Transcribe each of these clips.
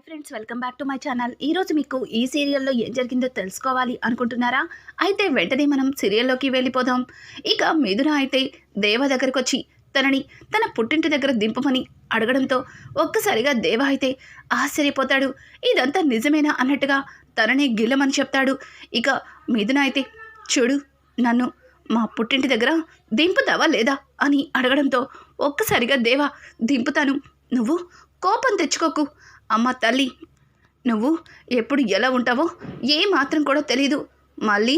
Hi friends welcome back to my channel. ఈరోజు మీకు ఈ సీరియల్లో ఏం జరిగిందో తెలుసుకోవాలి అనుకుంటున్నారా? అయితే వెంటనే మనం సీరియల్లోకి వెళ్ళిపోదాం. ఇక మిథున అయితే దేవ దగ్గరకు వచ్చి తనని తన పుట్టింటి దగ్గర దింపమని అడగడంతో ఒక్కసారిగా దేవ అయితే ఆశ్చర్యపోతాడు. ఇదంతా నిజమేనా అన్నట్టుగా తననే గిల్లమని చెప్తాడు. ఇక మిథున అయితే చూడు నన్ను మా పుట్టింటి దగ్గర దింపుతావా లేదా? అని అడగడంతో ఒక్కసారిగా దేవా దింపుతాను. నువ్వు కోపం తెచ్చుకోకు. అమ్మ తల్లి నువ్వు ఎప్పుడు ఎలా ఉంటావో ఏ మాత్రం కూడా తెలీదు. మళ్ళీ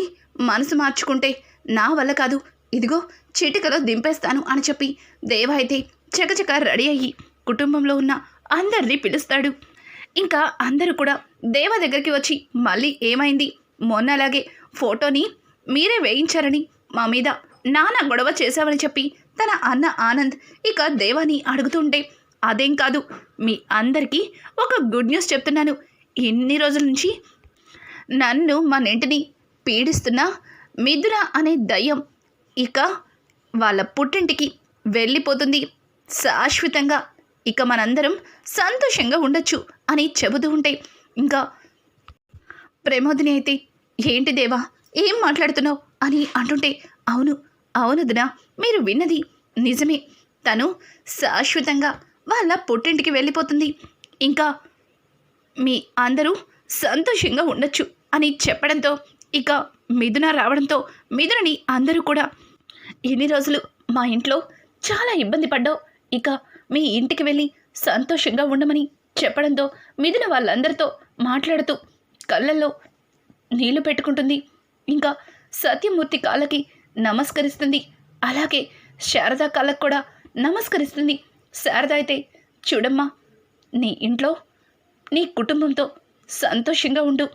మనసు మార్చుకుంటే నా వల్ల కాదు. ఇదిగో చిటికలో దింపేస్తాను అని చెప్పి దేవ అయితే చకచక రెడీ అయ్యి కుటుంబంలో ఉన్న అందరినీ పిలుస్తాడు. ఇంకా అందరూ కూడా దేవ దగ్గరికి వచ్చి మళ్ళీ ఏమైంది? మొన్న అలాగే ఫోటోని మీరే వేయించారని మా మీద నాన్న గొడవ చేశావని చెప్పి తన అన్న ఆనంద్ ఇక దేవాని అడుగుతుంటే అదేం కాదు. మీ అందరికీ ఒక గుడ్ న్యూస్ చెప్తున్నాను. ఇన్ని రోజుల నుంచి నన్ను మన ఇంటిని పీడిస్తున్న మిథున అనే దయ్యం ఇక వాళ్ళ పుట్టింటికి వెళ్ళిపోతుంది. శాశ్వతంగా ఇక మనందరం సంతోషంగా ఉండొచ్చు అని చెబుతూ ఉంటే ఇంకా ప్రమోదిని అయితే ఏంటి దేవా ఏం మాట్లాడుతున్నావు? అని అంటుంటే అవును అవునదునా మీరు విన్నది నిజమే. తను శాశ్వతంగా వాళ్ళ పుట్టింటికి వెళ్ళిపోతుంది. ఇంకా మీ అందరూ సంతోషంగా ఉండొచ్చు అని చెప్పడంతో ఇక మిథున రావడంతో మిథునని అందరూ కూడా ఎన్ని రోజులు మా ఇంట్లో చాలా ఇబ్బంది పడ్డావు. ఇక మీ ఇంటికి వెళ్ళి సంతోషంగా ఉండమని చెప్పడంతో మిథున వాళ్ళందరితో మాట్లాడుతూ కళ్ళల్లో నీళ్ళు పెట్టుకుంటుంది. ఇంకా సత్యమూర్తి కాళ్ళకి నమస్కరిస్తుంది. అలాగే శారదా కాళ్ళకు కూడా నమస్కరిస్తుంది. శారద అయితే చూడమ్మా నీ ఇంట్లో నీ కుటుంబంతో సంతోషంగా ఉండు.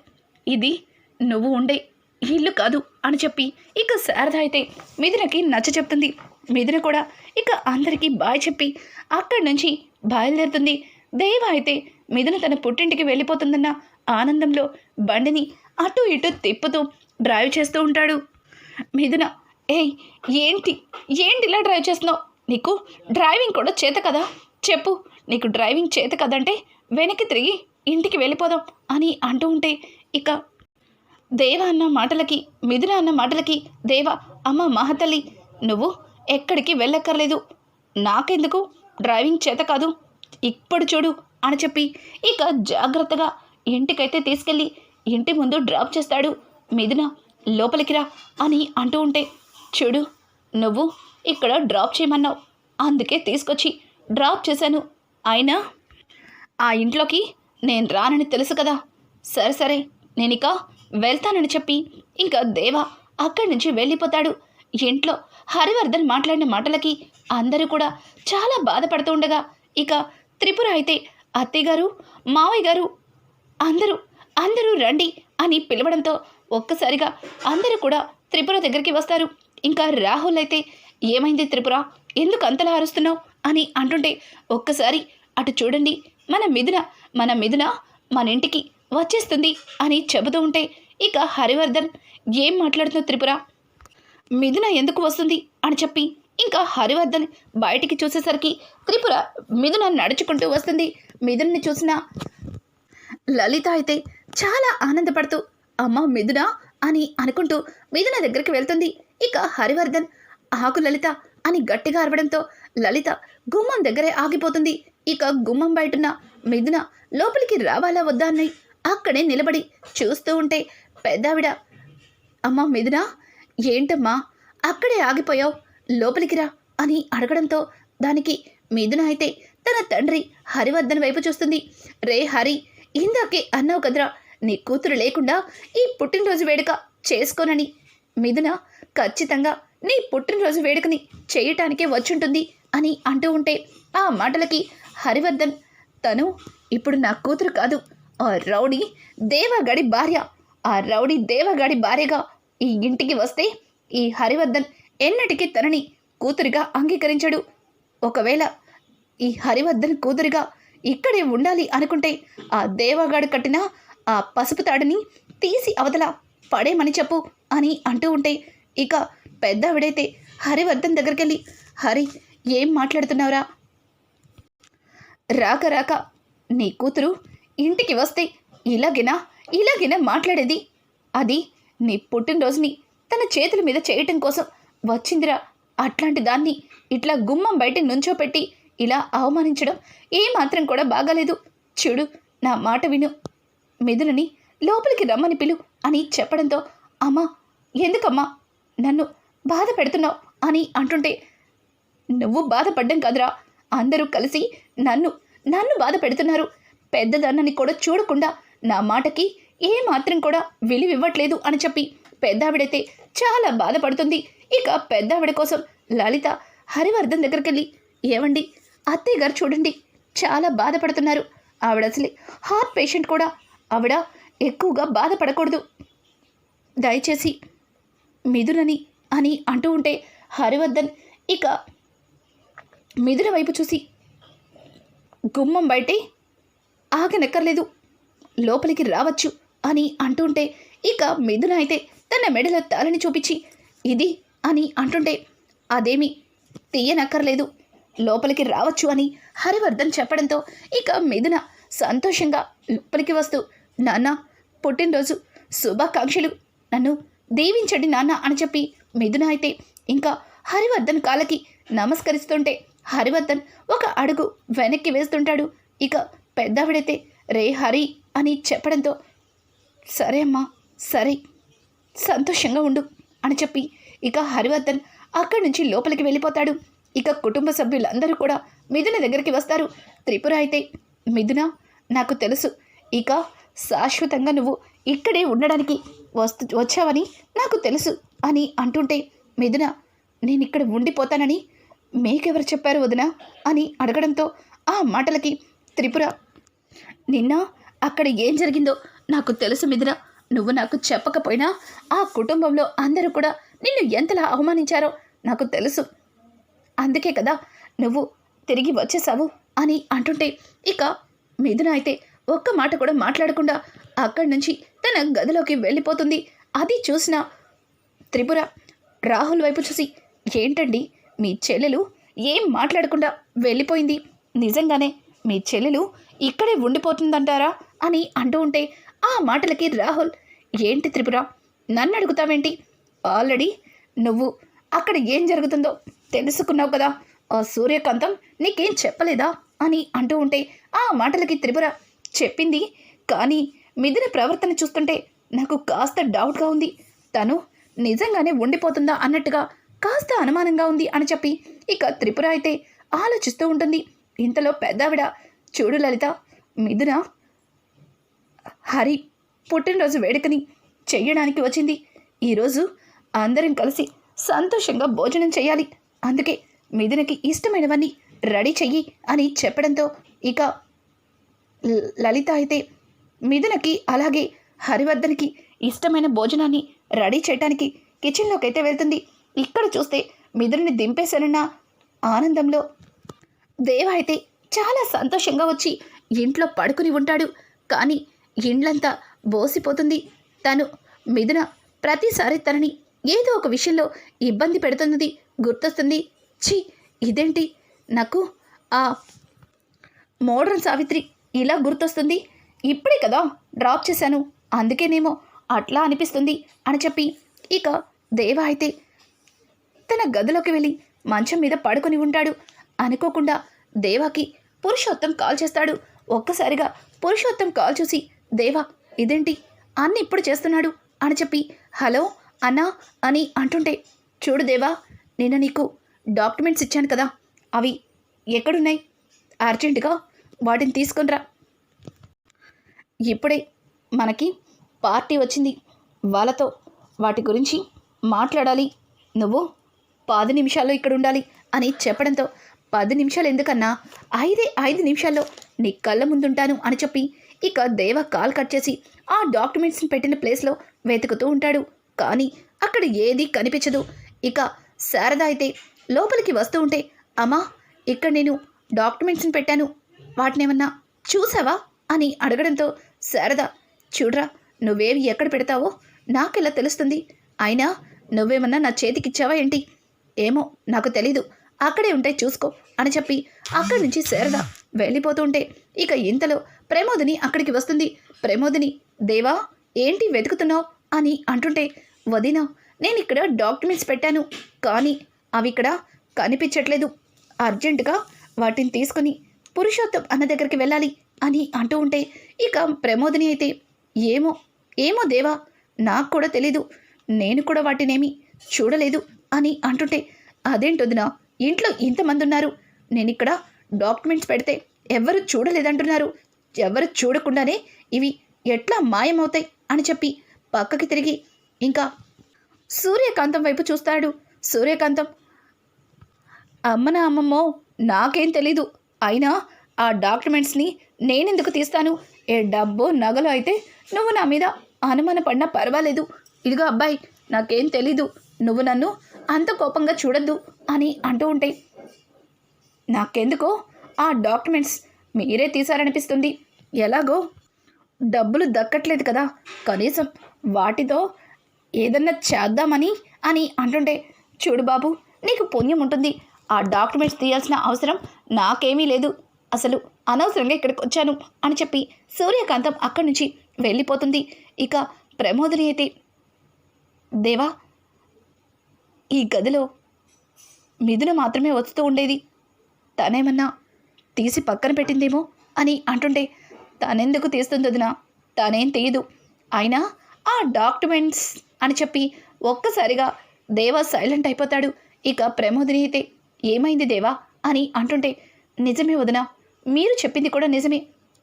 ఇది నువ్వు ఉండే ఇల్లు కాదు అని చెప్పి ఇక శారద అయితే మిథునకి నచ్చ చెప్తుంది. మిథున కూడా ఇక అందరికీ బాయ్ చెప్పి అక్కడి నుంచి బయలుదేరుతుంది. దేవ అయితే మిథున తన పుట్టింటికి వెళ్ళిపోతుందన్న ఆనందంలో బండిని అటు ఇటు తిప్పుతూ డ్రైవ్ చేస్తూ ఉంటాడు. మిథున ఏయ్ ఏంటి? ఏంటి ఇలా డ్రైవ్ చేస్తున్నావు? నీకు డ్రైవింగ్ కూడా చేత కదా? చెప్పు నీకు డ్రైవింగ్ చేత కదంటే వెనక్కి తిరిగి ఇంటికి వెళ్ళిపోదాం అని అంటూ ఉంటే ఇక దేవ అన్న మాటలకి మిథున అన్న మాటలకి దేవ అమ్మ మహతల్లి నువ్వు ఎక్కడికి వెళ్ళక్కర్లేదు. నాకెందుకు? డ్రైవింగ్ చేత కాదు. ఇప్పుడు చూడు అని చెప్పి ఇక జాగ్రత్తగా ఇంటికైతే తీసుకెళ్ళి ఇంటి ముందు డ్రాప్ చేస్తాడు మిథున. లోపలికి రా అని అంటూ ఉంటే చూడు నువ్వు ఇక్కడ డ్రాప్ చేయమన్నావు. అందుకే తీసుకొచ్చి డ్రాప్ చేశాను. అయినా ఆ ఇంట్లోకి నేను రానని తెలుసు కదా. సరే సరే నేను ఇక వెళ్తానని చెప్పి ఇంకా దేవ అక్కడి నుంచి వెళ్ళిపోతాడు. ఇంట్లో హరివర్ధన్ మాట్లాడిన మాటలకి అందరూ కూడా చాలా బాధపడుతూ ఉండగా ఇక త్రిపుర అయితే అత్తయ్య గారు మావయ్య గారు అందరూ అందరూ రండి అని పిలవడంతో ఒక్కసారిగా అందరూ కూడా త్రిపుర దగ్గరికి వస్తారు. ఇంకా రాహుల్ అయితే ఏమైంది త్రిపుర? ఎందుకు అంతలా అరుస్తున్నావు? అని అంటుంటే ఒక్కసారి అటు చూడండి మన మిథున మన మిథున మన ఇంటికి వచ్చేస్తుంది అని చెబుతూ ఉంటే ఇక హరివర్ధన్ ఏం మాట్లాడుతున్నావు త్రిపుర? మిథున ఎందుకు వస్తుంది? అని చెప్పి ఇంకా హరివర్ధన్ బయటికి చూసేసరికి త్రిపుర మిథున నడుచుకుంటూ వస్తుంది. మిథున్ని చూసిన లలిత అయితే చాలా ఆనందపడుతూ అమ్మ మిథున? అని అనుకుంటూ మిథున దగ్గరికి వెళ్తుంది. ఇక హరివర్ధన్ ఆకు లలిత అని గట్టిగా అరవడంతో లలిత గుమ్మం దగ్గరే ఆగిపోతుంది. ఇక గుమ్మం బయటున్న మిథున లోపలికి రావాలా వద్దా అని అక్కడే నిలబడి చూస్తూ ఉంటే పెద్దావిడ అమ్మ మిథున ఏంటమ్మా? అక్కడే ఆగిపోయావు. లోపలికి రా అని అడగడంతో దానికి మిథున అయితే తన తండ్రి హరివర్ధన్ వైపు చూస్తుంది. రే హరి ఇందాకే అన్నావు కదరా నీ కూతురు లేకుండా ఈ పుట్టినరోజు వేడుక చేసుకోనని. మిథున ఖచ్చితంగా నీ పుట్టినరోజు వేడుకని చేయటానికే వచ్చుంటుంది అని అంటూ ఉంటే ఆ మాటలకి హరివర్ధన్ తను ఇప్పుడు నా కూతురు కాదు ఆ రౌడీ దేవగడి భార్య. ఆ రౌడీ దేవగడి భార్యగా ఈ ఇంటికి వస్తే ఈ హరివర్ధన్ ఎన్నటికీ తనని కూతురిగా అంగీకరించడు. ఒకవేళ ఈ హరివర్ధన్ కూతురిగా ఇక్కడే ఉండాలి అనుకుంటే ఆ దేవగాడు కట్టిన ఆ పసుపు తాడిని తీసి అవతల పడేమని చెప్పు అని అంటూ ఉంటే ఇక పెద్ద ఆవిడైతే హరివర్ధన్ దగ్గరికి వెళ్ళి హరి ఏం మాట్లాడుతున్నావురా? రాక రాక నీ కూతురు ఇంటికి వస్తే ఇలాగేనా? ఇలాగేనా మాట్లాడేది? అది నీ పుట్టినరోజుని తన చేతుల మీద చేయటం కోసం వచ్చిందిరా. అట్లాంటి దాన్ని ఇట్లా గుమ్మం బయట నుంచోపెట్టి ఇలా అవమానించడం ఏమాత్రం కూడా బాగాలేదు. చూడు నా మాట విను. మిథునని లోపలికి రమ్మని పిలు అని చెప్పడంతో అమ్మా ఎందుకమ్మా? నన్ను బాధ పెడుతున్నావు అని అంటుంటే నువ్వు బాధపడ్డం కదరా. అందరూ కలిసి నన్ను నన్ను బాధ పెడుతున్నారు. పెద్దదన్నని కూడా చూడకుండా నా మాటకి ఏ మాత్రం కూడా విలువివ్వట్లేదు అని చెప్పి పెద్దావిడైతే చాలా బాధపడుతుంది. ఇక పెద్దావిడ కోసం లలిత హరివర్ధన్ దగ్గరికి వెళ్ళి ఏవండి అత్తయ్య గారు చూడండి చాలా బాధపడుతున్నారు. ఆవిడ అసలే హార్ట్ పేషెంట్ కూడా. ఆవిడ ఎక్కువగా బాధపడకూడదు. దయచేసి మిథునని అని అంటూ ఉంటే హరివర్ధన్ ఇక మిథున వైపు చూసి గుమ్మం బయటే ఆగనెక్కర్లేదు లోపలికి రావచ్చు అని అంటుంటే ఇక మిథున అయితే తన మెడలో తాళని చూపించి ఇది అని అంటుంటే అదేమి తీయనక్కర్లేదు లోపలికి రావచ్చు అని హరివర్ధన్ చెప్పడంతో ఇక మిథున సంతోషంగా లోపలికి వస్తూ నాన్న పుట్టినరోజు శుభాకాంక్షలు. నన్ను దీవించండి నాన్న అని చెప్పి మిథున అయితే ఇంకా హరివర్ధన్ కాలకి నమస్కరిస్తుంటే హరివర్ధన్ ఒక అడుగు వెనక్కి వేస్తుంటాడు. ఇక పెద్దవిడైతే రే హరి అని చెప్పడంతో సరే అమ్మా సరే సంతోషంగా ఉండు అని చెప్పి ఇక హరివర్ధన్ అక్కడి నుంచి లోపలికి వెళ్ళిపోతాడు. ఇక కుటుంబ సభ్యులందరూ కూడా మిథున దగ్గరికి వస్తారు. త్రిపుర అయితే మిథున నాకు తెలుసు ఇక శాశ్వతంగా నువ్వు ఇక్కడే ఉండడానికి వస్తు వచ్చావని నాకు తెలుసు అని అంటుంటే మిథున నేను ఇక్కడ ఉండిపోతానని మీకెవరు చెప్పారు వదిన? అని అడగడంతో ఆ మాటలకి త్రిపుర నిన్న అక్కడ ఏం జరిగిందో నాకు తెలుసు మిథున. నువ్వు నాకు చెప్పకపోయినా ఆ కుటుంబంలో అందరూ కూడా నిన్ను ఎంతలా అవమానించారో నాకు తెలుసు. అందుకే కదా నువ్వు తిరిగి వచ్చేసావు అని అంటుంటే ఇక మిథున అయితే ఒక్క మాట కూడా మాట్లాడకుండా అక్కడి నుంచి తన గదిలోకి వెళ్ళిపోతుంది. అది చూసిన త్రిపుర రాహుల్ వైపు చూసి ఏంటండి? మీ చెల్లెలు ఏం మాట్లాడకుండా వెళ్ళిపోయింది? నిజంగానే మీ చెల్లెలు ఇక్కడే ఉండిపోతుందంటారా? అని అంటూ ఉంటే ఆ మాటలకి రాహుల్ ఏంటి త్రిపుర? నన్ను అడుగుతావేంటి? ఆల్రెడీ నువ్వు అక్కడ ఏం జరుగుతుందో తెలుసుకున్నావు కదా? ఆ సూర్యకాంతం నీకేం చెప్పలేదా? అని అంటూ ఉంటే ఆ మాటలకి త్రిపుర చెప్పింది కానీ మిథున ప్రవర్తన చూస్తుంటే నాకు కాస్త డౌట్గా ఉంది. తను నిజంగానే ఉండిపోతుందా అన్నట్టుగా కాస్త అనుమానంగా ఉంది అని చెప్పి ఇక త్రిపుర అయితే ఆలోచిస్తూ ఉంటుంది. ఇంతలో పెద్దావిడ చూడు లలిత మిథున హరి పుట్టినరోజు వేడుకని చెయ్యడానికి వచ్చింది. ఈరోజు అందరం కలిసి సంతోషంగా భోజనం చేయాలి అందుకే మిథునకి ఇష్టమైనవన్నీ రెడీ చెయ్యి అని చెప్పడంతో ఇక లలిత అయితే మిథునకి అలాగే హరివర్ధన్కి ఇష్టమైన భోజనాన్ని రెడీ చేయటానికి కిచెన్లోకి అయితే వెళ్తుంది. ఇక్కడ చూస్తే మిథుని దింపేశానన్న ఆనందంలో దేవ అయితే చాలా సంతోషంగా వచ్చి ఇంట్లో పడుకుని ఉంటాడు. కానీ ఇండ్లంతా బోసిపోతుంది. తను మిథున ప్రతిసారి తనని ఏదో ఒక విషయంలో ఇబ్బంది పెడుతున్నది గుర్తొస్తుంది. ఛీ ఇదేంటి? నాకు ఆ మోడ్రన్ సావిత్రి ఇలా గుర్తొస్తుంది. ఇప్పుడే కదా డ్రాప్ చేశాను. అందుకేనేమో అట్లా అనిపిస్తుంది అని చెప్పి ఇక దేవ అయితే తన గదిలోకి వెళ్ళి మంచం మీద పడుకొని ఉంటాడు. అనుకోకుండా దేవాకి పురుషోత్తం కాల్ చేస్తాడు. ఒక్కసారిగా పురుషోత్తం కాల్ చూసి దేవా ఇదేంటి? అన్ని ఇప్పుడు చేస్తున్నాడు అని చెప్పి హలో అన్నా అని అంటుంటే చూడు దేవా నిన్న నీకు డాక్యుమెంట్స్ ఇచ్చాను కదా. అవి ఎక్కడున్నాయి? అర్జెంటుగా వాటిని తీసుకునిరా ఇప్పుడే మనకి పార్టీ వచ్చింది. వాళ్ళతో వాటి గురించి మాట్లాడాలి. నువ్వు పది నిమిషాల్లో ఇక్కడ ఉండాలి అని చెప్పడంతో పది నిమిషాలు ఎందుకన్నా? ఐదే ఐదు నిమిషాల్లో నీ కళ్ళ ముందుంటాను అని చెప్పి ఇక దేవ కాల్ కట్ చేసి ఆ డాక్యుమెంట్స్ని పెట్టిన ప్లేస్లో వెతుకుతూ ఉంటాడు. కానీ అక్కడ ఏది కనిపించదు. ఇక శారద అయితే లోపలికి వస్తూ ఉంటే అమ్మా ఇక్కడ నేను డాక్యుమెంట్స్ని పెట్టాను. వాటినేమన్నా చూసావా? అని అడగడంతో శారద చూడ్రా నువ్వేవి ఎక్కడ పెడతావో నాకెలా తెలుస్తుంది? అయినా నువ్వేమన్నా నా చేతికిచ్చావా ఏంటి? ఏమో నాకు తెలీదు. అక్కడే ఉంటే చూసుకో అని చెప్పి అక్కడి నుంచి శారద వెళ్ళిపోతుంటే ఇక ఇంతలో ప్రమోదిని అక్కడికి వస్తుంది. ప్రమోదిని దేవా ఏంటి వెతుకుతున్నావు? అని అంటుంటే వదినా నేను ఇక్కడ డాక్యుమెంట్స్ పెట్టాను కానీ అవి ఇక్కడ కనిపించట్లేదు. అర్జెంటుగా వాటిని తీసుకుని పురుషోత్తం అన్న దగ్గరికి వెళ్ళాలి. అని అంటూ ఉంటే ఇక ప్రమోదిని అయితే ఏమో ఏమో దేవా నాకు కూడా తెలీదు. నేను కూడా వాటినేమి చూడలేదు అని అంటుంటే అదేంటొదినా ఇంట్లో ఇంతమంది ఉన్నారు నేను ఇక్కడ డాక్యుమెంట్స్ పెడితే ఎవరు చూడలేదంటున్నారు. ఎవరు చూడకుండానే ఇవి ఎట్లా మాయమవుతాయి అని చెప్పి పక్కకి తిరిగి ఇంకా సూర్యకాంతం వైపు చూస్తాడు. సూర్యకాంతం అమ్మన అమ్మమ్మో నాకేం తెలీదు. అయినా ఆ డాక్యుమెంట్స్ని నేనెందుకు తీస్తాను? ఏ డబ్బు నగలు అయితే నువ్వు నా మీద అనుమాన పడినా పర్వాలేదు. ఇదిగో అబ్బాయి నాకేం తెలీదు. నువ్వు నన్ను అంత కోపంగా చూడొద్దు అని అంటూ ఉంటే నాకెందుకో ఆ డాక్యుమెంట్స్ మీరే తీశారనిపిస్తుంది. ఎలాగో? డబ్బులు దక్కట్లేదు కదా. కనీసం వాటితో ఏదన్నా చేద్దామని అని అంటుంటే చూడు బాబు నీకు పుణ్యం ఉంటుంది. ఆ డాక్యుమెంట్స్ తీయాల్సిన అవసరం నాకేమీ లేదు. అసలు అనవసరంగా ఇక్కడికి వచ్చాను అని చెప్పి సూర్యకాంతం అక్కడి నుంచి వెళ్ళిపోతుంది. ఇక ప్రమోదిని అయితే దేవా ఈ గదిలో మిథున మాత్రమే వస్తూ ఉండేది. తనేమన్నా తీసి పక్కన పెట్టిందేమో అని అంటుంటే తనెందుకు తీస్తుంది వదినా? తనేం తీయదు. అయినా ఆ డాక్యుమెంట్స్ అని చెప్పి ఒక్కసారిగా దేవా సైలెంట్ అయిపోతాడు. ఇక ప్రమోదిని అయితే ఏమైంది దేవా? అని అంటుంటే నిజమే వదినా మీరు చెప్పింది కూడా నిజమే.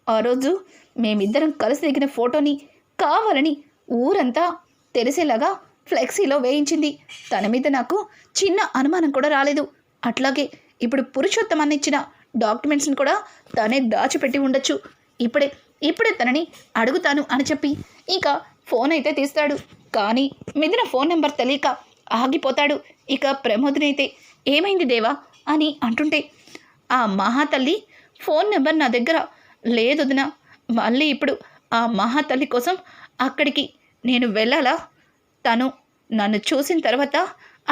ఆ రోజు మేమిద్దరం కలిసి దిగిన ఫోటోని కావాలని ఊరంతా తెలిసేలాగా ఫ్లెక్సీలో వేయించింది. తన మీద నాకు చిన్న అనుమానం కూడా రాలేదు. అట్లాగే ఇప్పుడు పురుషోత్తం అన్న ఇచ్చిన డాక్యుమెంట్స్ని కూడా తనే దాచిపెట్టి ఉండొచ్చు. ఇప్పుడే ఇప్పుడే తనని అడుగుతాను అని చెప్పి ఇంకా ఫోన్ అయితే తీస్తాడు. కానీ మిదిన ఫోన్ నెంబర్ తెలియక ఆగిపోతాడు. ఇక ప్రమోద్ని అయితే ఏమైంది దేవా? అని అంటుంటే ఆ మహాతల్లి ఫోన్ నెంబర్ నా దగ్గర లేదు వదిన. మళ్ళీ ఇప్పుడు ఆ మహాతల్లి కోసం అక్కడికి నేను వెళ్ళాలా? తను నన్ను చూసిన తర్వాత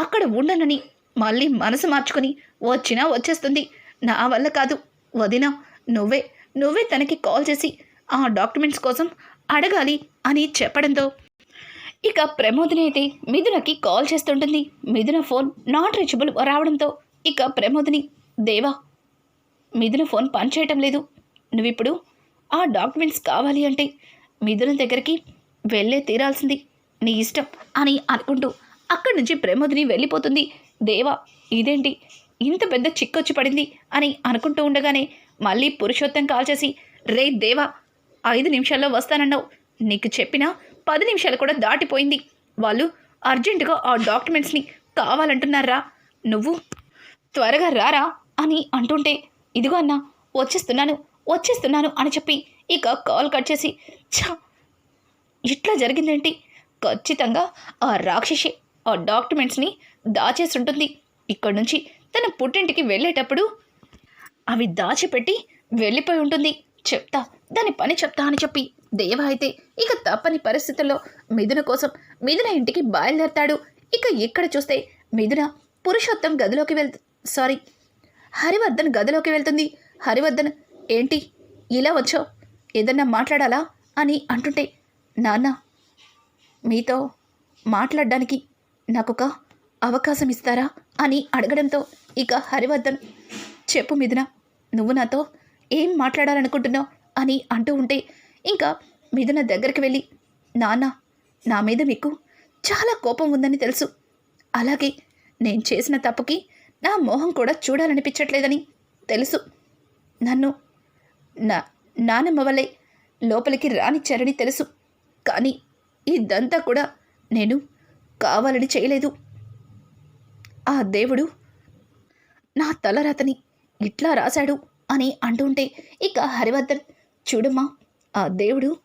అక్కడ ఉండనని మళ్ళీ మనసు మార్చుకొని వచ్చినా వచ్చేస్తుంది. నా వల్ల కాదు. వదినా నువ్వే నువ్వే తనకి కాల్ చేసి ఆ డాక్యుమెంట్స్ కోసం అడగాలి అని చెప్పడంతో. ఇక ప్రమోదిని అయితే మిథునకి కాల్ చేస్తుంటుంది. మిథున ఫోన్ నాట్ రీచబుల్ రావడంతో ఇక ప్రమోదిని దేవా మిథున ఫోన్ పనిచేయటం లేదు. నువ్విప్పుడు ఆ డాక్యుమెంట్స్ కావాలి అంటే మిథున దగ్గరికి వెళ్ళే తీరాల్సింది. నీ ఇష్టం అని అనుకుంటూ అక్కడి నుంచి ప్రమోదిని వెళ్ళిపోతుంది. దేవా ఇదేంటి? ఇంత పెద్ద చిక్కొచ్చి పడింది అని అనుకుంటూ ఉండగానే మళ్ళీ పురుషోత్తం కాల్ చేసి రే దేవా ఐదు నిమిషాల్లో వస్తానన్నావు. నీకు చెప్పిన పది నిమిషాలు కూడా దాటిపోయింది. వాళ్ళు అర్జెంటుగా ఆ డాక్యుమెంట్స్ని కావాలంటున్నారా? నువ్వు త్వరగా రారా? అని అంటుంటే ఇదిగో అన్నా వచ్చేస్తున్నాను వచ్చేస్తున్నాను అని చెప్పి ఇక కాల్ కట్ చేసి ఛా! ఇట్లా జరిగిందేంటి? ఖచ్చితంగా ఆ రాక్షసి ఆ డాక్యుమెంట్స్ని దాచేసి ఉంటుంది ఇక్కడి నుంచి తన పుట్టింటికి వెళ్ళేటప్పుడు అవి దాచిపెట్టి వెళ్ళిపోయి ఉంటుంది. చెప్తా దాని పని చెప్తా అని చెప్పి దేవ అయితే ఇక తప్పని పరిస్థితుల్లో మిథున కోసం మిథున ఇంటికి బయలుదేరతాడు. ఇక ఇక్కడ చూస్తే మిథున పురుషోత్తం గదిలోకి వెళ్తా సారీ హరివర్ధన్ గదిలోకి వెళ్తుంది. హరివర్ధన్ ఏంటి? ఇలా వచ్చో ఏదన్నా మాట్లాడాలా? అని అంటుంటే నాన్న మీతో మాట్లాడడానికి నాకొక అవకాశం ఇస్తారా? అని అడగడంతో ఇక హరివర్ధన్ చెప్పు మిథున నువ్వు నాతో ఏం మాట్లాడాలనుకుంటున్నావు? అని అంటూ ఉంటే ఇంకా మిథున దగ్గరికి వెళ్ళి నాన్న నా మీద మీకు చాలా కోపం ఉందని తెలుసు. అలాగే నేను చేసిన తప్పుకి నా మోహం కూడా చూడాలనిపించట్లేదని తెలుసు. నన్ను నా నానమ్మ వల్లే లోపలికి రానిచ్చారని తెలుసు. కానీ ఇదంతా కూడా నేను కావాలని చేయలేదు. ఆ దేవుడు నా తలరాతని ఇట్లా రాశాడు అని అంటుంటే ఇక హరివర్ధన్ చూడమ్మా ఆ దేవుడు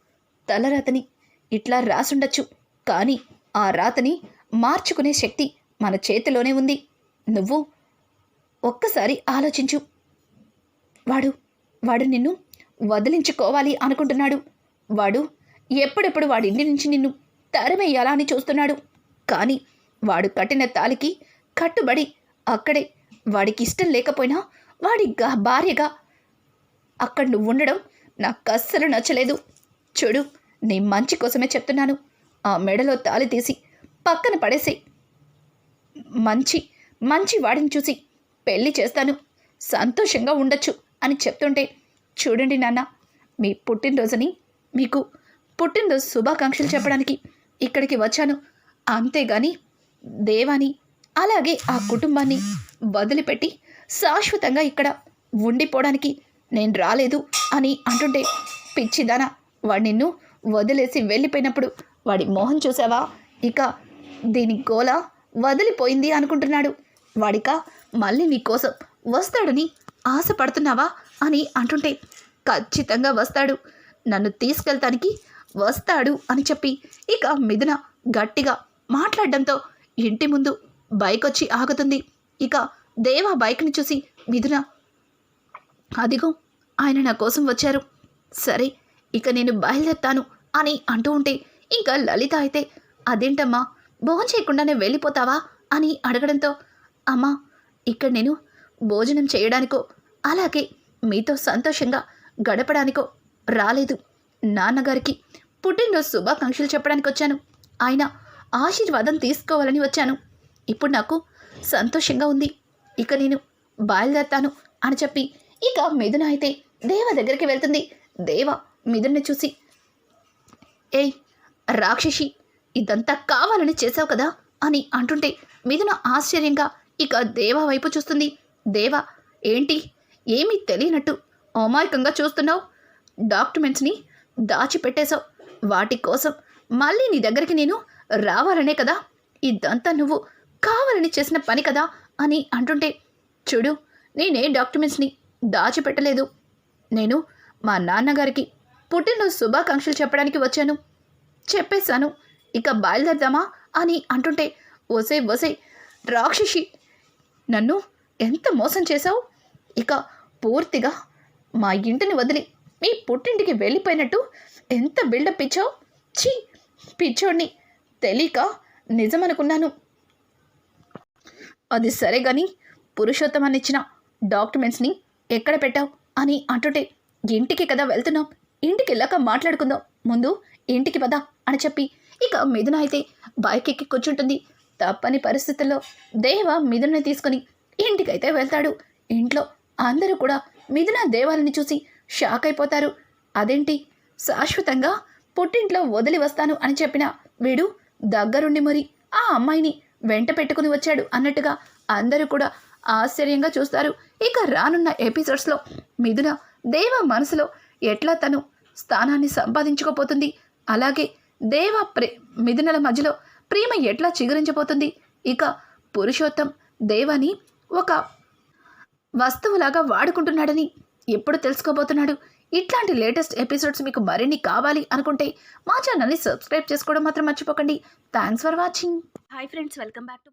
తలరాతని ఇట్లా రాసుండొచ్చు. కానీ ఆ రాతని మార్చుకునే శక్తి మన చేతిలోనే ఉంది. నువ్వు ఒక్కసారి ఆలోచించు. వాడు వాడు నిన్ను వదిలించుకోవాలి అనుకుంటున్నాడు. వాడు ఎప్పుడెప్పుడు వాడి ఇంటి నుంచి నిన్ను తరిమేయాలా అని చూస్తున్నాడు. కానీ వాడు కట్టిన తాలికి కట్టుబడి అక్కడే వాడికి ఇష్టం లేకపోయినా వాడి గా- భార్యగా అక్కడ నువ్వు ఉండడం నాకు అస్సలు నచ్చలేదు. చూడు నీ మంచి కోసమే చెప్తున్నాను. ఆ మెడలో తాలి తీసి పక్కన పడేసి మంచి మంచి వాడిని చూసి పెళ్ళి చేస్తాను. సంతోషంగా ఉండొచ్చు అని చెప్తుంటే చూడండి నాన్న మీ పుట్టినరోజుని మీకు పుట్టినరోజు శుభాకాంక్షలు చెప్పడానికి ఇక్కడికి వచ్చాను. అంతేగాని దేవాని అలాగే ఆ కుటుంబాన్ని వదిలిపెట్టి శాశ్వతంగా ఇక్కడ ఉండిపోవడానికి నేను రాలేదు అని అంటుంటే పిచ్చిదానా వాడు నిన్ను వదిలేసి వెళ్ళిపోయినప్పుడు వాడి మోహం చూసావా? ఇక దీని గోల వదిలిపోయింది అనుకుంటున్నాడు. వాడిక మళ్ళీ నీకోసం వస్తాడని ఆశపడుతున్నావా అని అంటుంటే ఖచ్చితంగా వస్తాడు. నన్ను తీసుకెళ్తానికి వస్తాడు అని చెప్పి ఇక మిథున గట్టిగా మాట్లాడడంతో ఇంటి ముందు బైక్ వచ్చి ఆగుతుంది. ఇక దేవా బైక్ని చూసి మిథున అదిగో ఆయన నా కోసం వచ్చారు. సరే ఇక నేను బయలుదేరుతాను అని అంటూ ఉంటే ఇంకా లలిత అయితే అదేంటమ్మా భోజనం చేయకుండానే వెళ్ళిపోతావా అని అడగడంతో అమ్మా ఇక్కడ నేను భోజనం చేయడానికో అలాగే మీతో సంతోషంగా గడపడానికో రాలేదు. నాన్నగారికి పుట్టినరోజు శుభాకాంక్షలు చెప్పడానికి వచ్చాను ఆయన ఆశీర్వాదం తీసుకోవాలని వచ్చాను. ఇప్పుడు నాకు సంతోషంగా ఉంది. ఇక నేను బయలుదేరతాను అని చెప్పి ఇక మిథున అయితే దేవ దగ్గరికి వెళ్తుంది. దేవ మిథున్ని చూసి ఏయ్ రాక్షసి ఇదంతా కావాలని చేసావు కదా? అని అంటుంటే మిథున ఆశ్చర్యంగా ఇక దేవ వైపు చూస్తుంది. దేవ ఏంటి? ఏమీ తెలియనట్టు అమాయకంగా చూస్తున్నావు? డాక్యుమెంట్స్ని దాచిపెట్టేశావు. వాటి కోసం మళ్ళీ నీ దగ్గరికి నేను రావాలనే కదా? ఇదంతా నువ్వు కావాలని చేసిన పని కదా అని అంటుంటే చూడు నేనే డాక్యుమెంట్స్ని దాచిపెట్టలేదు. నేను మా నాన్నగారికి పుట్టినరోజు శుభాకాంక్షలు చెప్పడానికి వచ్చాను. చెప్పేశాను. ఇక బయలుదేరదామా అని అంటుంటే ఒసే ఒసే రాక్షసి నన్ను ఎంత మోసం చేశావు? ఇక పూర్తిగా మా ఇంటిని వదిలి మీ పుట్టింటికి వెళ్ళిపోయినట్టు ఎంత బిల్డప్ ఇచ్చావు? ఛీ పిచ్చోడిని తెలియక నిజమనుకున్నాను. అది సరే కానీ పురుషోత్తమాన్ని ఇచ్చిన డాక్యుమెంట్స్ని ఎక్కడ పెట్టావు? అని అంటుంటే ఇంటికి కదా వెళ్తున్నాం. ఇంటికి వెళ్ళాక మాట్లాడుకుందాం. ముందు ఇంటికి పదా అని చెప్పి ఇక మిథున అయితే బైక్ ఎక్కి కూర్చుంటుంది. తప్పని పరిస్థితుల్లో దేవ మిథున్ని తీసుకుని ఇంటికైతే వెళ్తాడు. ఇంట్లో అందరూ కూడా మిథున దేవాలని చూసి షాక్ అయిపోతారు. అదేంటి? శాశ్వతంగా పుట్టింట్లో వదిలి వస్తాను అని చెప్పిన వీడు దగ్గరుండి మరి ఆ అమ్మాయిని వెంట పెట్టుకుని వచ్చాడు అన్నట్టుగా అందరూ కూడా ఆశ్చర్యంగా చూస్తారు. ఇక రానున్న ఎపిసోడ్స్లో మిథున దేవ మనసులో ఎట్లా తను స్థానాన్ని సంపాదించుకోపోతుంది అలాగే దేవ ప్రే మిథునల మధ్యలో ప్రేమ ఎట్లా చిగురించబోతుంది? ఇక పురుషోత్తం దేవాని ఒక వస్తువులాగా వాడుకుంటున్నాడని ఎప్పుడు తెలుసుకోబోతున్నాడు? ఇట్లాంటి లేటెస్ట్ ఎపిసోడ్స్ మీకు మరిన్ని కావాలి అనుకుంటే మా ఛానల్ని సబ్స్క్రైబ్ చేసుకోవడం మాత్రం మర్చిపోకండి. Thanks for watching. Hi friends welcome back to